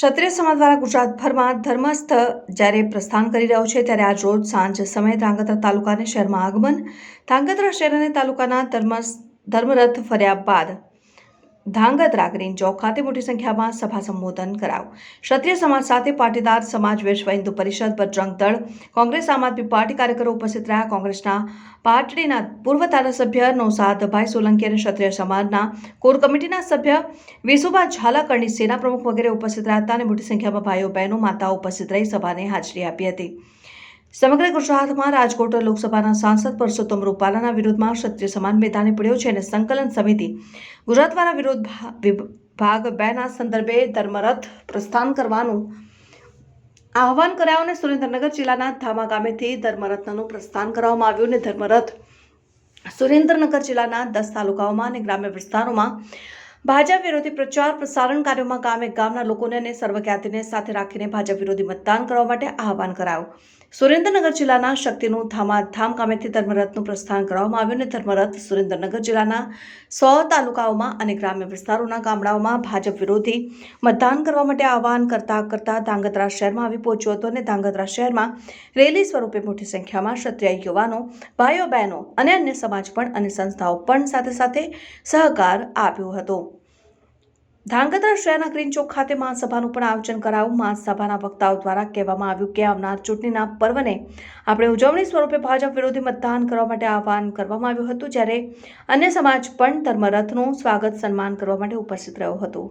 ક્ષત્રિય સમાજ દ્વારા ગુજરાતભરમાં ધર્મસ્થ જ્યારે પ્રસ્થાન કરી રહ્યો છે, ત્યારે આજ રોજ સાંજ સમયે ધ્રાંગધ્રા તાલુકાને શહેરમાં આગમન ધ્રાંગધ્રા શહેર અને તાલુકાના ધર્મ ધર્મરથ ફર્યા બાદ ધાંગધ્રા ગ્રીન ચોક ખાતે મોટી સંખ્યામાં સભા સંબોધન કરાયું. ક્ષત્રિય સમાજ સાથે પાટીદાર સમાજ વિશ્વ હિન્દુ પરિષદ બજરંગ દળ, કોંગ્રેસ આમ આદમી પાર્ટી કાર્યકરો ઉપસ્થિત રહ્યા. કોંગ્રેસના પાટડીના પૂર્વ ધારાસભ્ય નૌસાદભાઈ સોલંકી અને ક્ષત્રિય સમાજના કોર કમિટીના સભ્ય વિસુભા ઝાલા કરણી સેના પ્રમુખ વગેરે ઉપસ્થિત રહ્યા હતા અને મોટી સંખ્યામાં ભાઈઓ બહેનો, માતાઓ ઉપસ્થિત રહી સભાને હાજરી આપી હતી. સમગ્ર ગુજરાતમાં રાજકોટ લોકસભાના સાંસદ પરસોત્તમ રૂપાલાના વિરોધમાં ક્ષત્રિય સમાન મેદાને પડ્યો છે અને સંકલન સમિતિ ગુજરાત દ્વારા વિરોધ ભાગ બેના સંદર્ભે ધર્મરથ પ્રસ્થાન કરવાનું આહવાન કરાયું અને સુરેન્દ્રનગર જિલ્લાના ધામા ગામેથી ધર્મરથનું પ્રસ્થાન કરવામાં આવ્યું અને ધર્મરથ સુરેન્દ્રનગર જિલ્લાના દસ તાલુકાઓમાં અને ગ્રામ્ય વિસ્તારોમાં ભાજપ વિરોધી પ્રચાર પ્રસારણ કાર્યોમાં ગામે ગામના લોકોને અને સર્વજ્ઞાતિને સાથે રાખીને ભાજપ વિરોધી મતદાન કરવા માટે આહવાન કરાયું. સુરેન્દ્રનગર જિલ્લાના શક્તિનું ધામાધામ ગામેથી ધર્મરથનું પ્રસ્થાન કરવામાં આવ્યું અને ધર્મરથ સુરેન્દ્રનગર જિલ્લાના સો તાલુકાઓમાં અને ગ્રામ્ય વિસ્તારોના ગામડાઓમાં ભાજપ વિરોધી મતદાન કરવા માટે આહવાન કરતા કરતા ધાંગધ્રા શહેરમાં આવી પહોંચ્યો હતો અને ધાંગધ્રા શહેરમાં રેલી સ્વરૂપે મોટી સંખ્યામાં ક્ષત્રિય યુવાનો, ભાઈઓ બહેનો અને અન્ય સમાજ પણ અને સંસ્થાઓ પણ સાથે સાથે સહકાર આપ્યો હતો. ધાંગધ્રા શહેરના ગ્રીન ચોક ખાતે મહાસભાનું પણ આયોજન કરાયું. મહાસભાના વક્તાઓ દ્વારા કહેવામાં આવ્યું કે આવનાર ચૂંટણીના પર્વને આપણે ઉજવણી સ્વરૂપે ભાજપ વિરોધી મતદાન કરવા માટે આહવાન કરવામાં આવ્યું હતું, જ્યારે અન્ય સમાજ પણ ધર્મરથનું સ્વાગત સન્માન કરવા માટે ઉપસ્થિત રહ્યો હતો.